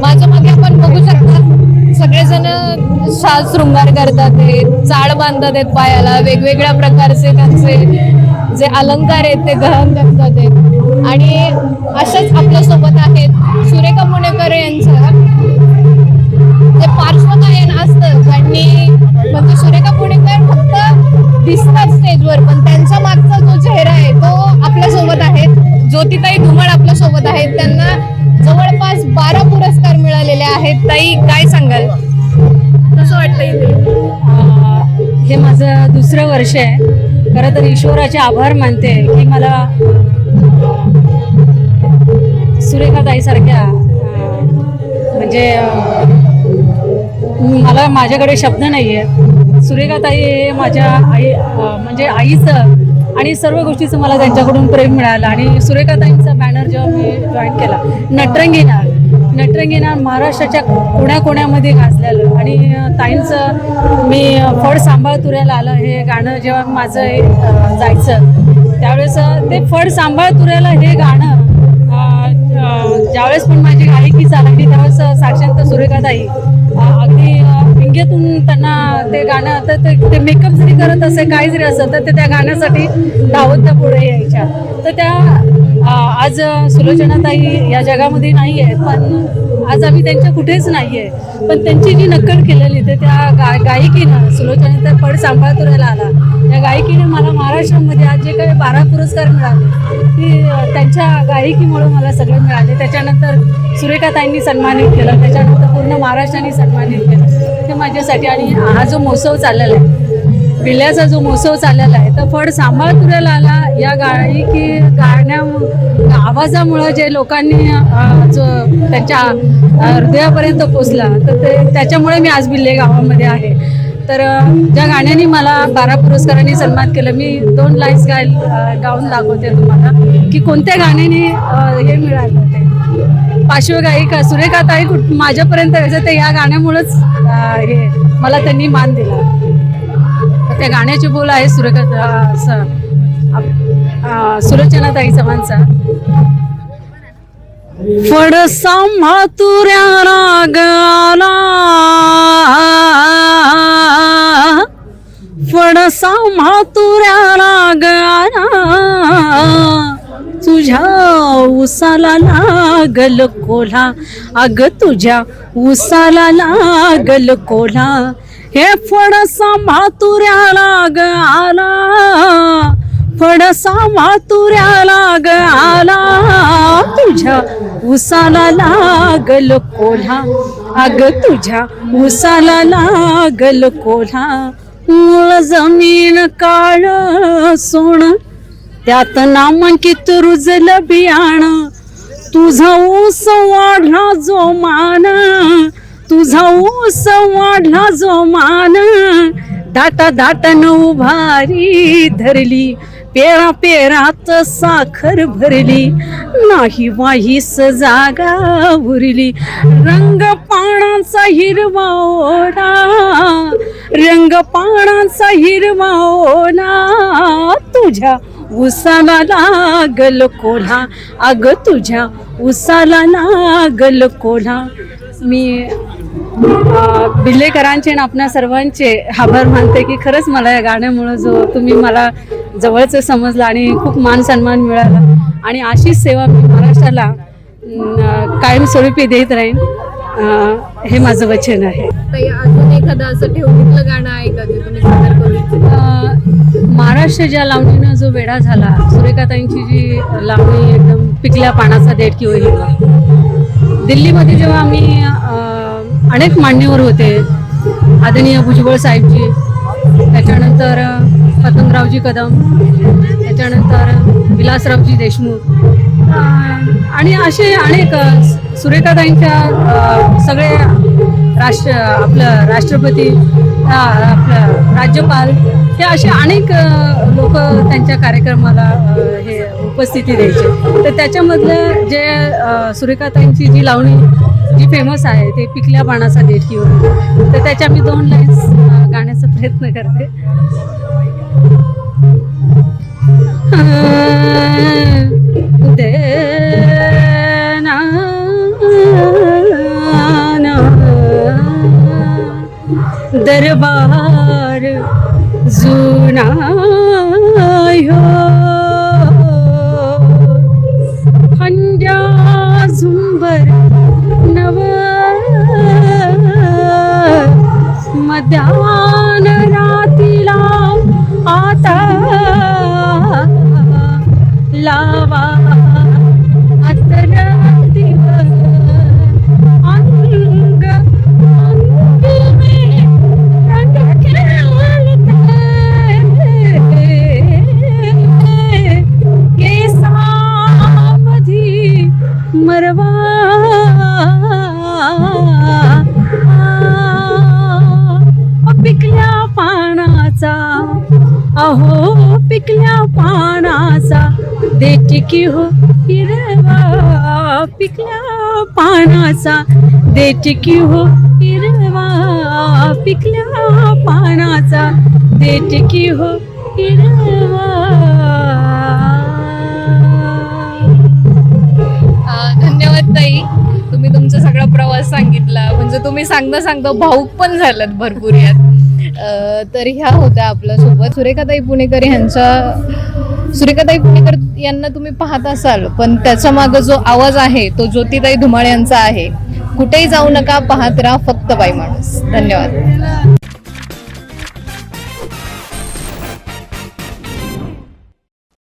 माझ्यामध्ये आपण बघू शकता सगळेजण शाल शृंगार करतात चाळ बांधतात आहेत पायाला वेगवेगळ्या प्रकारचे त्यांचे जे अलंकार आहेत ते ग्रहण करतात आहेत. आणि अशाच आपल्यासोबत आहेत सुरेखा मुणेकर यांचा. जे पार्श्वगायन असत आणि म्हणजे सुरेखा पुणेकर फक्त दिसतात स्टेजवर पण त्यांचा मागचा जो चेहरा आहे तो आपल्यासोबत आहे. ज्योतिताई धुमळ आपल्यासोबत आहेत त्यांना आहेत. ताई काय सांगाल? कसं वाटतं इथे? हे माझं दुसरं वर्ष आहे. खरं तर ईश्वराचे आभार मानते की मला सुरेखा ताईसारख्या म्हणजे मला माझ्याकडे शब्द नाही आहे सुरेखाताई हे माझ्या आई म्हणजे आईचं आणि सर्व गोष्टीचं मला त्यांच्याकडून प्रेम मिळालं आणि सुरेखाताईंचा बॅनर जेव्हा मी जॉईन केला नटरंगीना नटरंगीना महाराष्ट्राच्या कोण्याकोण्यामध्ये गाजलेलं. आणि ताईंचं मी फड सांभाळ तुऱ्याला आलं. हे गाणं जेव्हा माझं हे, जायचं त्यावेळेस ते फड सांभाळ तुऱ्याला हे गाणं ज्यावेळेस पण माझी गायकी चालली त्यावेळेस साक्षांत साक्षात सुरेखाताई अगदी विंगेतून त्यांना ते गाणं तर ते ते मेकअप जरी करत असे काय जरी असं तर ते त्या गाण्यासाठी धावत त्या पुढे यायच्या. तर त्या आज सुलोचनाताई या जगामध्ये नाही आहेत पण आज आम्ही त्यांच्या कुठेच नाही आहे पण त्यांची जी नक्कल केलेली ते त्या गा गायकीनं सुलोचना फड सांभाळतुऱ्याला आला. त्या गायिकेने मला महाराष्ट्रामध्ये आज जे काही बारा पुरस्कार मिळाले ती त्यांच्या गायकीमुळं मला सगळं मिळाले. त्याच्यानंतर सुरेखाताईंनी सन्मानित केलं त्याच्यानंतर पूर्ण महाराष्ट्राने सन्मानित केलं. ते माझ्यासाठी आणि हा जो महोत्सव चाललेला आहे विल्याचा जो महोत्सव चाललेला आहे तर फड सांभाळ तुऱ्याला आला या गायकी गाण्या आवाजामुळं जे लोकांनी जो त्यांच्या हृदयापर्यंत पोचला तर ते त्याच्यामुळे मी आज बिल्ले गावामध्ये आहे. तर ज्या गाण्याने मला बारा पुरस्कारांनी सन्मान केलं मी दोन लाईन्स गाय गाऊन दाखवते तुम्हाला की कोणत्या गाण्याने हे मिळालं ते. पार्श्वगायिका सुरेखाताई कुठ माझ्यापर्यंत यायचं ते या गाण्यामुळंच हे मला त्यांनी मान दिला. त्या गाण्याचे बोल आहे सुरेखा अं, स- चव्हाणचा. फड सांभातुऱ्या राग आला. फड सांभातुऱ्या राग आला. तुझ्या उसाला लागल कोल्हा अग तुझ्या उसाला लागल कोल्हा हे फणसा मातुऱ्या लाग आला. फडसा मातुऱ्या लाग आला. तुझ्या उसाला लागल कोल्हा अग तुझ्या उसाला लागल कोल्हा मूळ जमीन काळ सोन त्यात नामांकित रुजल बियाण. तुझा ऊस वाढला जो मान. तुझा ऊस वाढला जो मान. दाटा दाटन उभारी धरली. पेरा पेरात साखर भरली. नाही वाहीस जागा उरली. रंग पाणाचा हिरवा ओढा. रंग पाणाचा हिरवा ओला तुझ्या उसाला लागल कोल्हा. अग तुझ्या उसाला लागल कोल्हा. मी बिल्लेकरांचे आणि आपल्या सर्वांचे आभार मानते की खरंच मला या गाण्यामुळं जो तुम्ही मला जवळचं समजलं आणि खूप मान सन्मान मिळाला. आणि अशीच सेवा मी महाराष्ट्राला कायमस्वरूपी देत राहीन. हे माझं वचन आहे. अजून एखादं असं ठेवणीतलं गाणं आहे का महाराष्ट्र ज्या लावणीनं जो वेढा झाला सुरेखाताईंची जी लावणी एकदम पिकल्या पानाचा देठ किंवा हिरवा दिल्लीमध्ये जेव्हा आम्ही अनेक मान्यवर होते आदरणीय भुजबळ साहेबजी त्याच्यानंतर पतंगरावजी कदम त्याच्यानंतर विलासरावजी देशमुख आणि असे अनेक सुरेखाताईंच्या सगळे राष्ट्र आपलं राष्ट्रपती आपलं राज्यपाल हे असे अनेक लोक त्यांच्या कार्यक्रमाला हे उपस्थिती द्यायचे. तर त्याच्यामधलं जे सुरेखाताईंची जी लावणी जी फेमस आहे ते पिकल्या पानाचा देठ किंवा तर त्याच्या मी दोन लाईन्स गाण्याचा प्रयत्न करते. दरबार जुना ह्यो. खंड्या झुंबर नव मध्यान रातीला आता लावा पानाचा. अहो पिकल्या पानाचा. देची की हो हिरवा. पिकल्या पानाचा. देची की हो हिरवा. पिकल्या पानाचा. देची की हो हिरवा. धन्यवाद ताई. तुम्ही तुमचा सगळा प्रवास सांगितला. म्हणजे तुम्ही सांगता सांगता भाऊक पण झालात भरपूर यात. तर ह्या होत्या आपल्यासोबत. सुरेखाताई पुणेकर यांचा सुरेखाताई पुणेकर यांना तुम्ही पाहत असाल पण त्याच्या मागं जो आवाज आहे तो ज्योतिताई धुमाळ यांचा आहे. कुठेही जाऊ नका पाहत राहा फक्त बाई माणूस. धन्यवाद.